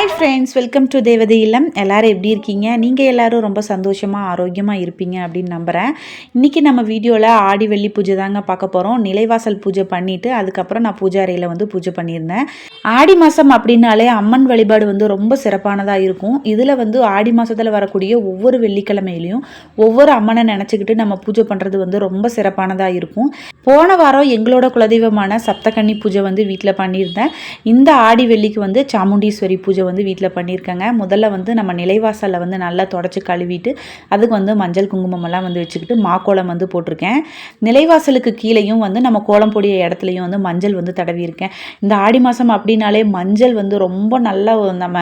Hi friends welcome to தேவதை இல்லம் எல்லாரும் எப்படி இருக்கீங்க? நீங்கள் எல்லாரும் ரொம்ப சந்தோஷமாக ஆரோக்கியமாக இருப்பீங்க அப்படின்னு நம்புகிறேன் இன்றைக்கி நம்ம வீடியோவில் ஆடி வெள்ளி பூஜை தாங்க பார்க்க போகிறோம் நிலைவாசல் பூஜை பண்ணிவிட்டு அதுக்கப்புறம் நான் பூஜாரையில் வந்து பூஜை பண்ணியிருந்தேன். ஆடி மாதம் அப்படின்னாலே அம்மன் வழிபாடு வந்து ரொம்ப சிறப்பானதாக இருக்கும். இதில் வந்து ஆடி மாதத்தில் வரக்கூடிய ஒவ்வொரு வெள்ளிக்கிழமையிலையும் ஒவ்வொரு அம்மனை நினச்சிக்கிட்டு நம்ம பூஜை பண்ணுறது வந்து ரொம்ப சிறப்பானதாக இருக்கும். போன வாரம் எங்களோட குலதெய்வமான சப்தகன்னி பூஜை வந்து வீட்டில் பண்ணியிருந்தேன். இந்த ஆடி வெள்ளிக்கு வந்து சாமுண்டீஸ்வரி பூஜை வந்து வீட்டில் பண்ணியிருக்கேங்க முதல்ல வந்து நம்ம நிலைவாசலில் வந்து நல்லா தொடச்சி கழுவிட்டு அதுக்கு வந்து மஞ்சள் குங்குமம் எல்லாம் வந்து வச்சுக்கிட்டு மாக்கோளம் வந்து போட்டிருக்கேன். நிலைவாசலுக்கு கீழேயும் வந்து நம்ம கோலம் பொடிய இடத்துலையும் வந்து மஞ்சள் வந்து தடவியிருக்கேன். இந்த ஆடி மாதம் அப்படின்னாலே மஞ்சள் வந்து ரொம்ப நல்ல நம்ம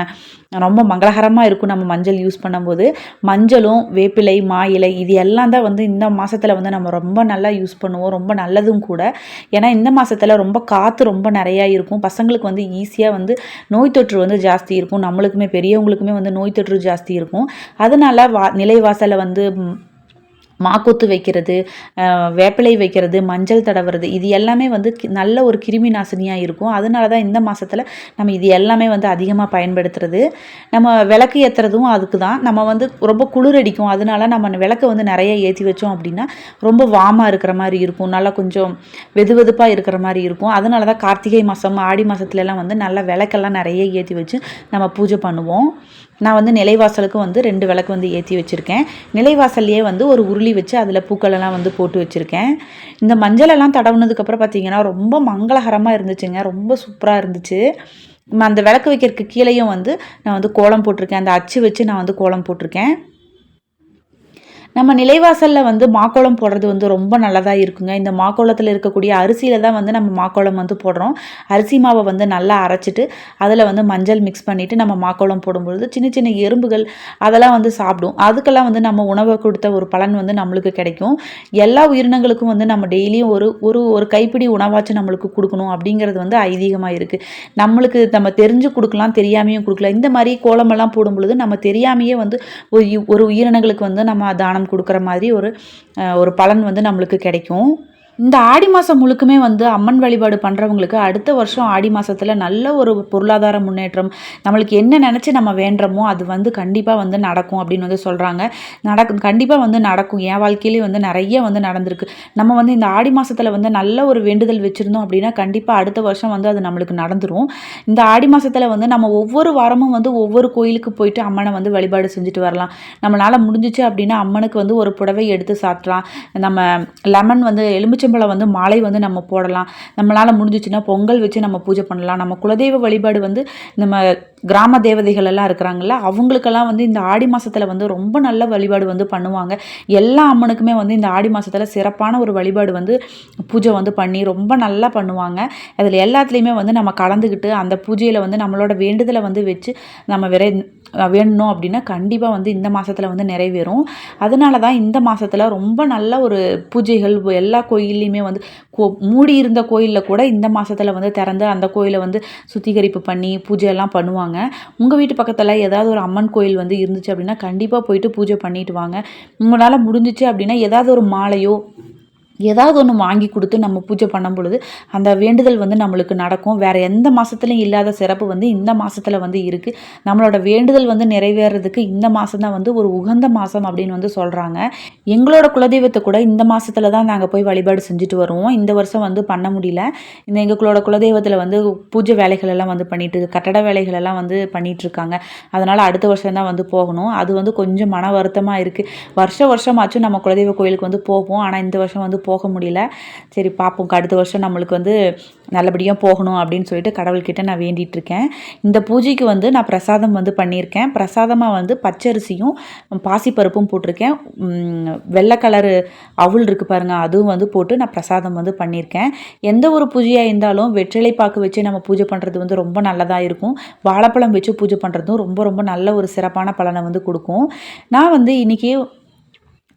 ரொம்ப மங்களகரமாக இருக்கும் நம்ம மஞ்சள் யூஸ் பண்ணும்போது. மஞ்சளும் வேப்பிலை மா இலை இது எல்லாம் தான் வந்து இந்த மாதத்தில் வந்து நம்ம ரொம்ப நல்லா யூஸ் பண்ணுவோம். ரொம்ப நல்லதும் கூட. ஏன்னா இந்த மாதத்தில் ரொம்ப காற்று ரொம்ப நிறையா இருக்கும். பசங்களுக்கு வந்து ஈஸியாக வந்து நோய் தொற்று வந்து ஜாஸ்தி இருக்கும். நம்மளுக்குமே பெரியவங்களுக்குமே வந்து நோய் தொற்று ஜாஸ்தி இருக்கும். அதனால வா நிலைவாசலை வந்து மாக்கொத்து வைக்கிறது வேப்பிலை வைக்கிறது மஞ்சள் தடவுறது இது எல்லாமே வந்து கி- நல்ல ஒரு கிருமி நாசினியாக இருக்கும். அதனால தான் இந்த மாதத்தில் நம்ம இது எல்லாமே வந்து அதிகமாக பயன்படுத்துறது. நம்ம விளக்கு ஏற்றுறதும் அதுக்கு தான் நம்ம வந்து ரொம்ப குளிர் அடிக்கும். அதனால நம்ம விளக்கு வந்து நிறைய ஏற்றி வச்சோம் அப்படின்னா ரொம்ப வாமாக இருக்கிற மாதிரி இருக்கும். நல்லா கொஞ்சம் வெது வெதுப்பாக இருக்கிற மாதிரி இருக்கும். அதனால தான் கார்த்திகை மாதம் ஆடி மாதத்துலலாம் வந்து நல்லா விளக்கெல்லாம் நிறைய ஏற்றி வச்சு நம்ம பூஜை பண்ணுவோம். நான் வந்து நிலைவாசலுக்கும் வந்து ரெண்டு விளக்கு வந்து ஏற்றி வச்சுருக்கேன். நிலைவாசல்லையே வந்து ஒரு உருளி வச்சு அதில் பூக்களெல்லாம் வந்து போட்டு வச்சுருக்கேன். இந்த மஞ்சளெல்லாம் தடவுனதுக்கப்புறம் பார்த்தீங்கன்னா ரொம்ப மங்களகரமாக இருந்துச்சுங்க. ரொம்ப சூப்பராக இருந்துச்சு. ம, அந்த விளக்கு வைக்கிறதுக்கு கீழேயும் வந்து நான் வந்து கோலம் போட்டிருக்கேன். அந்த அச்சு வச்சு நான் வந்து கோலம் போட்டிருக்கேன். நம்ம நிலைவாசலில் வந்து மாக்கோளம் போடுறது வந்து ரொம்ப நல்லதாக இருக்குங்க. இந்த மாக்கோளத்தில் இருக்கக்கூடிய அரிசியில் தான் வந்து நம்ம மாக்கோளம் வந்து போடுறோம். அரிசி மாவை வந்து நல்லா அரைச்சிட்டு அதில் வந்து மஞ்சள் மிக்ஸ் பண்ணிவிட்டு நம்ம மாக்கோளம் போடும்பொழுது சின்ன சின்ன எறும்புகள் அதெல்லாம் வந்து சாப்பிடும். அதுக்கெல்லாம் வந்து நம்ம உணவை கொடுத்த ஒரு பலன் வந்து நம்மளுக்கு கிடைக்கும். எல்லா உயிரினங்களுக்கும் வந்து நம்ம டெய்லியும் ஒரு ஒரு ஒரு கைப்பிடி உணவாச்சும் நம்மளுக்கு கொடுக்கணும் அப்படிங்கிறது வந்து ஐதீகமாக இருக்குது நம்மளுக்கு நம்ம தெரிஞ்சு கொடுக்கலாம் தெரியாமையும் கொடுக்கலாம். இந்த மாதிரி கோலமெல்லாம் போடும்பொழுது நம்ம தெரியாமையே வந்து ஒரு ஒரு உயிரினங்களுக்கு வந்து நம்ம தானம் கொடுக்குற மாதிரி ஒரு ஒரு பலன் வந்து நம்மளுக்கு கிடைக்கும். இந்த ஆடி மாதம் முழுக்குமே வந்து அம்மன் வழிபாடு பண்ணுறவங்களுக்கு அடுத்த வருஷம் ஆடி மாதத்தில் நல்ல ஒரு பொருளாதார முன்னேற்றம் நம்மளுக்கு என்ன நினச்சி நம்ம வேண்டுறோமோ அது வந்து கண்டிப்பாக வந்து நடக்கும் அப்படின்னு வந்து சொல்கிறாங்க நடக்கும் கண்டிப்பாக வந்து நடக்கும். என் வாழ்க்கையிலேயே வந்து நிறைய வந்து நடந்திருக்கு. நம்ம வந்து இந்த ஆடி மாதத்தில் வந்து நல்ல ஒரு வேண்டுதல் வச்சுருந்தோம் அப்படின்னா கண்டிப்பாக அடுத்த வருஷம் வந்து அது நம்மளுக்கு நடந்துடும் இந்த ஆடி மாதத்தில் வந்து நம்ம ஒவ்வொரு வாரமும் வந்து ஒவ்வொரு கோயிலுக்கு போயிட்டு அம்மனை வந்து வழிபாடு செஞ்சுட்டு வரலாம். நம்மளால் முடிஞ்சிச்சு அப்படின்னா அம்மனுக்கு வந்து ஒரு புடவை எடுத்து சாத்தலாம். நம்ம லெமன் வந்து எலுமிச்சை எலுமிச்சம்பழம் வந்து மாலை வந்து நம்ம போடலாம். நம்மளால் முடிஞ்சிச்சுன்னா பொங்கல் வச்சு நம்ம பூஜை பண்ணலாம். நம்ம குலதெய்வ வழிபாடு வந்து நம்ம கிராம தேவதைகள் எல்லாம் இருக்கிறாங்கல்ல அவங்களுக்கெல்லாம் வந்து இந்த ஆடி மாதத்தில் வந்து ரொம்ப நல்ல வழிபாடு வந்து பண்ணுவாங்க. எல்லா அம்மனுக்குமே வந்து இந்த ஆடி மாதத்தில் சிறப்பான ஒரு வழிபாடு வந்து பூஜை வந்து பண்ணி ரொம்ப நல்லா பண்ணுவாங்க. அதில் எல்லாத்துலேயுமே வந்து நம்ம கலந்துக்கிட்டு அந்த பூஜையில் வந்து நம்மளோட வேண்டுதலை வந்து வச்சு நம்ம விரை வேணும் அப்படின்னா கண்டிப்பாக வந்து இந்த மாதத்தில் வந்து நிறைவேறும். அதனால தான் இந்த மாதத்தில் ரொம்ப நல்ல ஒரு பூஜைகள் எல்லா கோயில்லையுமே வந்து கோ மூடி இருந்த கோயிலில் கூட இந்த மாதத்தில் வந்து திறந்து அந்த கோயிலை வந்து சுத்திகரிப்பு பண்ணி பூஜை எல்லாம் வாங்க. உங்கள் வீட்டு பக்கத்தில் ஏதாவது ஒரு அம்மன் கோயில் வந்து இருந்துச்சு அப்படின்னா கண்டிப்பாக போயிட்டு பூஜை பண்ணிட்டு வாங்க. உங்களால் முடிஞ்சிச்சு அப்படின்னா ஏதாவது ஒரு மாலையோ ஏதாவது ஒன்று வாங்கி கொடுத்து நம்ம பூஜை பண்ணும் பொழுது அந்த வேண்டுதல் வந்து நம்மளுக்கு நடக்கும். வேறு எந்த மாதத்துலையும் இல்லாத சிறப்பு வந்து இந்த மாதத்தில் வந்து இருக்குது நம்மளோட வேண்டுதல் வந்து நிறைவேறதுக்கு இந்த மாதம் தான் வந்து ஒரு உகந்த மாதம் அப்படின்னு வந்து சொல்கிறாங்க எங்களோட குலதெய்வத்தை கூட இந்த மாதத்தில் தான் நாங்கள் போய் வழிபாடு செஞ்சுட்டு வருவோம். இந்த வருஷம் வந்து பண்ண முடியல. இந்த எங்களோட குலதெய்வத்தில் வந்து பூஜை வேலைகள் எல்லாம் வந்து பண்ணிட்டு கட்டட வேலைகள் எல்லாம் வந்து பண்ணிகிட்ருக்காங்க அதனால் அடுத்த வருஷம் தான் வந்து போகணும். அது வந்து கொஞ்சம் மன வருத்தமாக இருக்குது வருஷ வருஷமாச்சும் நம்ம குலதெய்வ கோயிலுக்கு வந்து போவோம். ஆனால் இந்த வருஷம் வந்து போக முடியல. சரி பார்ப்போம் அடுத்த வருஷம் நம்மளுக்கு வந்து நல்லபடியாக போகணும் அப்படின்னு சொல்லிட்டு கடவுள்கிட்ட நான் வேண்டிகிட்டு இருக்கேன் இந்த பூஜைக்கு வந்து நான் பிரசாதம் வந்து பண்ணியிருக்கேன். பிரசாதமாக வந்து பச்சரிசியும் பாசிப்பருப்பும் போட்டிருக்கேன். வெள்ளை கலரு அவுள் இருக்குது பாருங்கள் அதுவும் வந்து போட்டு நான் பிரசாதம் வந்து பண்ணியிருக்கேன். எந்த ஒரு பூஜையாக இருந்தாலும் வெற்றிலை பாக்கு வச்சு நம்ம பூஜை பண்ணுறது வந்து ரொம்ப நல்லதாக இருக்கும். வாழைப்பழம் வச்சு பூஜை பண்ணுறதும் ரொம்ப ரொம்ப நல்ல ஒரு சிறப்பான பலனை வந்து கொடுக்கும். நான் வந்து இன்றைக்கி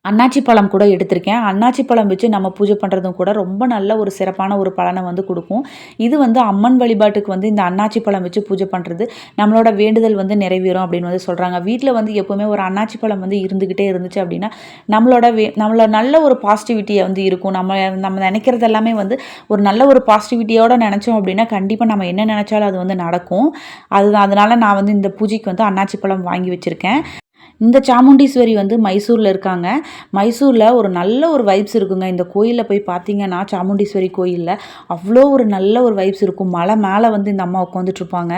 அன்னாச்சி பழம் கூட எடுத்திருக்கேன். அன்னாச்சி பழம் வச்சு நம்ம பூஜை பண்ணுறதும் கூட ரொம்ப நல்ல ஒரு சிறப்பான ஒரு பலனை வந்து கொடுக்கும். இது வந்து அம்மன் வழிபாட்டுக்கு வந்து இந்த அன்னாச்சி பழம் வச்சு பூஜை பண்ணுறது நம்மளோட வேண்டுதல் வந்து நிறைவேறும் அப்படின்னு வந்து சொல்கிறாங்க வீட்டில் வந்து எப்போவுமே ஒரு அன்னாச்சி பழம் வந்து இருந்துக்கிட்டே இருந்துச்சு அப்படின்னா நம்மளோட வே நம்மளோட நல்ல ஒரு பாசிட்டிவிட்டியை வந்து இருக்கும். நம்ம நம்ம நினைக்கிறது எல்லாமே வந்து ஒரு நல்ல ஒரு பாசிட்டிவிட்டியோடு நினச்சோம் அப்படின்னா கண்டிப்பாக நம்ம என்ன நினச்சாலும் அது வந்து நடக்கும். அது அதனால் நான் வந்து இந்த பூஜைக்கு வந்து அன்னாச்சி பழம் வாங்கி வச்சுருக்கேன். இந்த சாமுண்டீஸ்வரி வந்து மைசூரில் இருக்காங்க. மைசூரில் ஒரு நல்ல ஒரு வைப்ஸ் இருக்குங்க. இந்த கோயிலில் போய் பார்த்தீங்கன்னா சாமுண்டீஸ்வரி கோயிலில் அவ்வளோ ஒரு நல்ல ஒரு வைப்ஸ் இருக்கும். மலை மேலே வந்து இந்த அம்மா உட்காந்துட்ருப்பாங்க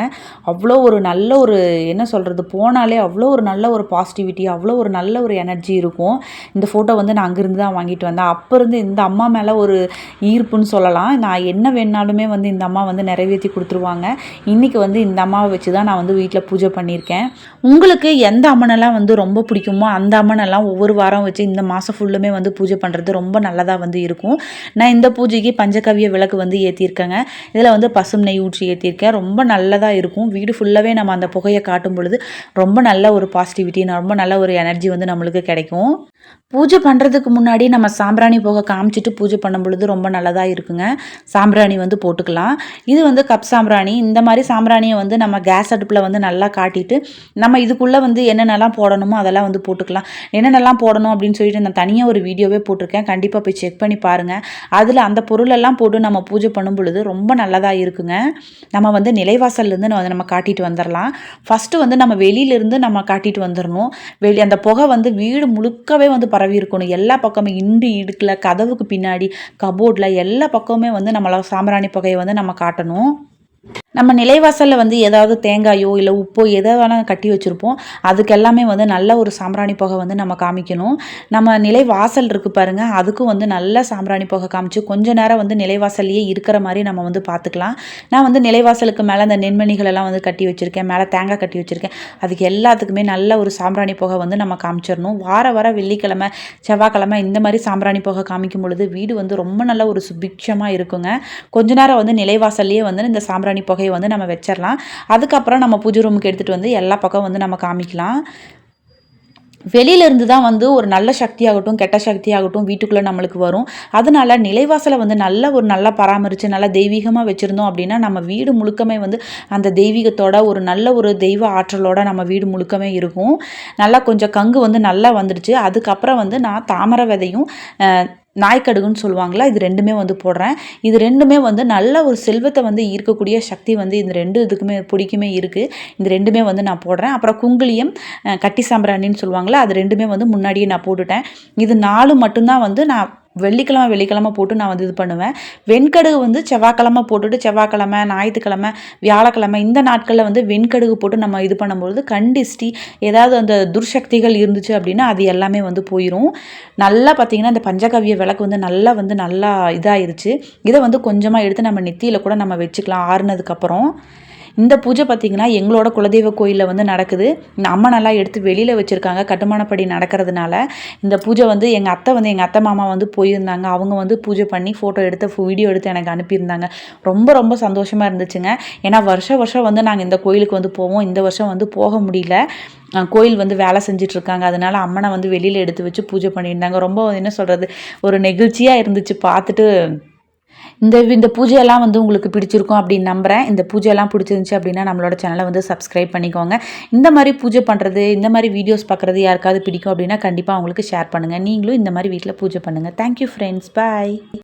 அவ்வளோ ஒரு நல்ல ஒரு என்ன சொல்கிறது போனாலே அவ்வளோ ஒரு நல்ல ஒரு பாசிட்டிவிட்டி அவ்வளோ ஒரு நல்ல ஒரு எனர்ஜி இருக்கும். இந்த ஃபோட்டோ வந்து நான் அங்கேருந்து தான் வாங்கிட்டு வந்தேன். அப்போ இருந்து இந்த அம்மா மேலே ஒரு ஈர்ப்புன்னு சொல்லலாம். நான் என்ன வேணாலுமே வந்து இந்த அம்மா வந்து நிறைவேற்றி கொடுத்துருவாங்க. இன்றைக்கி வந்து இந்த அம்மாவை வச்சு தான் நான் வந்து வீட்டில் பூஜை பண்ணியிருக்கேன். உங்களுக்கு எந்த அம்மனெல்லாம் வந்து ரொம்ப பிடிக்குமோ அந்த அம்மனெல்லாம் ஒவ்வொரு வாரம் வச்சு இந்த மாதம் ஃபுல்லுமே வந்து பூஜை பண்ணுறது ரொம்ப நல்லதாக வந்து இருக்கும். நான் இந்த பூஜைக்கு பஞ்சகவிய விளக்கு வந்து ஏற்றிருக்கேங்க இதில் வந்து பசும் நெய் ஊற்றி ஏற்றிருக்கேன் ரொம்ப நல்லதாக இருக்கும். வீடு ஃபுல்லாகவே நம்ம அந்த புகையை காட்டும் பொழுது ரொம்ப நல்ல ஒரு பாசிட்டிவிட்டி ரொம்ப நல்ல ஒரு எனர்ஜி வந்து நம்மளுக்கு கிடைக்கும். பூஜை பண்ணுறதுக்கு முன்னாடி நம்ம சாம்பிராணி போக காமிச்சிட்டு பூஜை பண்ணும் பொழுது ரொம்ப நல்லதாக இருக்குங்க. சாம்பிராணி வந்து போட்டுக்கலாம். இது வந்து கப் சாம்பிராணி. இந்த மாதிரி சாம்பிராணியை வந்து நம்ம கேஸ் அடுப்பில் வந்து நல்லா காட்டிட்டு நம்ம இதுக்குள்ளே வந்து என்னென்னலாம் போடணுமோ அதெல்லாம் வந்து போட்டுக்கலாம். என்னென்னலாம் போடணும் அப்படின்னு சொல்லிட்டு நான் தனியாக ஒரு வீடியோவே போட்டிருக்கேன். கண்டிப்பாக போய் செக் பண்ணி பாருங்கள் அதில் அந்த பொருளெல்லாம் போட்டு நம்ம பூஜை பண்ணும் பொழுது ரொம்ப நல்லதாக இருக்குங்க. நம்ம வந்து நிலைவாசல்லேருந்து நம்ம நம்ம காட்டிட்டு வந்துடலாம் ஃபஸ்ட்டு வந்து நம்ம வெளியிலேருந்து நம்ம காட்டிட்டு வந்துடணும் வெளி அந்த புகை வந்து வீடு முழுக்கவே வந்து பரவி இருக்கணும். எல்லா பக்கமும் இண்டு இடுக்கில் கதவுக்கு பின்னாடி கபோர்டில் எல்லா பக்கமுமே வந்து நம்மளை சாம்பிராணி புகையை வந்து நம்ம காட்டணும். நம்ம நிலைவாசலில் வந்து ஏதாவது தேங்காயோ இல்லை உப்போ எதை வேணால் கட்டி வச்சுருப்போம். அதுக்கு எல்லாமே வந்து நல்ல ஒரு சாம்பிராணி புகை வந்து நம்ம காமிக்கணும். நம்ம நிலைவாசல் இருக்குது பாருங்கள் அதுக்கும் வந்து நல்ல சாம்பிராணி புகை காமிச்சு கொஞ்ச நேரம் வந்து நிலைவாசல்லையே இருக்கிற மாதிரி நம்ம வந்து பார்த்துக்கலாம் நான் வந்து நிலைவாசலுக்கு மேலே அந்த நெண்மணிகள் எல்லாம் வந்து கட்டி வச்சுருக்கேன். மேலே தேங்காய் கட்டி வச்சுருக்கேன். அதுக்கு எல்லாத்துக்குமே நல்ல ஒரு சாம்பிராணி புகை வந்து நம்ம காமிச்சிடணும். வார வார வெள்ளிக்கிழமை செவ்வாய்க்கிழமை இந்த மாதிரி சாம்பிராணி புகை காமிக்கும் பொழுது வீடு வந்து ரொம்ப நல்ல ஒரு சுபிக்ஷமாக இருக்குங்க. கொஞ்ச நேரம் வந்து நிலைவாசல்லையே வந்து இந்த சாம்பிராணி புகை வகையை வந்து நம்ம வச்சிடலாம் அதுக்கப்புறம் நம்ம பூஜை ரூமுக்கு எடுத்துகிட்டு வந்து எல்லா பக்கம் வந்து நம்ம காமிக்கலாம். வெளியிலேருந்து தான் வந்து ஒரு நல்ல சக்தியாகட்டும் கெட்ட சக்தியாகட்டும் வீட்டுக்குள்ளே நம்மளுக்கு வரும். அதனால நிலைவாசலை வந்து நல்ல ஒரு நல்லா பராமரித்து நல்லா தெய்வீகமாக வச்சுருந்தோம் அப்படின்னா நம்ம வீடு முழுக்கமே வந்து அந்த தெய்வீகத்தோட ஒரு நல்ல ஒரு தெய்வ ஆற்றலோட நம்ம வீடு முழுக்கமே இருக்கும். நல்லா கொஞ்சம் கங்கு வந்து நல்லா வந்துடுச்சு. அதுக்கப்புறம் வந்து நான் தாமரை விதையும் நாய்க்கடுகுன்னு சொல்லுவாங்களா இது ரெண்டுமே வந்து போடுறேன். இது ரெண்டுமே வந்து நல்ல ஒரு செல்வத்தை வந்து ஈர்க்கக்கூடிய சக்தி வந்து இந்த ரெண்டு இதுக்குமே பிடிக்குமே இருக்குது இந்த ரெண்டுமே வந்து நான் போடுறேன். அப்புறம் குங்குளியம் கட்டி சாம்பிராணின்னு சொல்லுவாங்களா அது ரெண்டுமே வந்து முன்னாடியே நான் போட்டுட்டேன். இது நாலு மட்டும்தான் வந்து நான் வெள்ளிக்கிழமை வெள்ளிக்கிழமை போட்டு நான் வந்து இது பண்ணுவேன். வெண்கடுகு வந்து செவ்வாய்க்கிழமை போட்டுட்டு செவ்வாய்க்கிழமை ஞாயிற்றுக்கிழமை வியாழக்கிழமை இந்த நாட்களில் வந்து வெண்கடுகு போட்டு நம்ம இது பண்ணும்பொழுது கண்டிஸ்டி ஏதாவது அந்த துர்சக்திகள் இருந்துச்சு அப்படின்னா அது எல்லாமே வந்து போயிடும் நல்லா பார்த்திங்கன்னா இந்த பஞ்சகவிய விளக்கு வந்து நல்லா வந்து நல்லா இதாயிருச்சு. இதை வந்து கொஞ்சமாக எடுத்து நம்ம நெத்தியில் கூட நம்ம வச்சுக்கலாம் ஆறுனதுக்கப்புறம். இந்த பூஜை பார்த்திங்கன்னா எங்களோட குலதெய்வ கோயிலில் வந்து நடக்குது. இந்த அம்மா நல்லா எடுத்து வெளியில் வச்சுருக்காங்க. கட்டுமானப்படி நடக்கிறதுனால இந்த பூஜை வந்து எங்கள் அத்தை வந்து எங்கள் அத்தை மாமா வந்து போயிருந்தாங்க. அவங்க வந்து பூஜை பண்ணி ஃபோட்டோ எடுத்து வீடியோ எடுத்து எனக்கு அனுப்பியிருந்தாங்க. ரொம்ப ரொம்ப சந்தோஷமாக இருந்துச்சுங்க. ஏன்னா வருஷம் வருஷம் வந்து நாங்கள் இந்த கோயிலுக்கு வந்து போவோம். இந்த வருஷம் வந்து போக முடியல. கோயில் வந்து வேலை செஞ்சிட்ருக்காங்க. அதனால் அம்மனை வந்து வெளியில் எடுத்து வச்சு பூஜை பண்ணியிருந்தாங்க. ரொம்ப என்ன சொல்கிறது ஒரு நெகிழ்ச்சியாக இருந்துச்சு. பார்த்துட்டு இந்த இந்த பூஜையெல்லாம் வந்து உங்களுக்கு பிடிச்சிருக்கும் அப்படின்னு நம்புகிறேன் இந்த பூஜையெல்லாம் பிடிச்சிருந்துச்சி அப்படின்னா நம்மளோட சேனலை வந்து சப்ஸ்கிரைப் பண்ணிக்கோங்க. இந்த மாதிரி பூஜை பண்ணுறது இந்த மாதிரி வீடியோஸ் பார்க்குறது யாருக்காவது பிடிக்கும் அப்படின்னா கண்டிப்பாக அவங்களுக்கு ஷேர் பண்ணுங்கள் நீங்களும் இந்த மாதிரி வீட்டில் பூஜை பண்ணுங்கள் தேங்க்யூ ஃப்ரெண்ட்ஸ் பாய்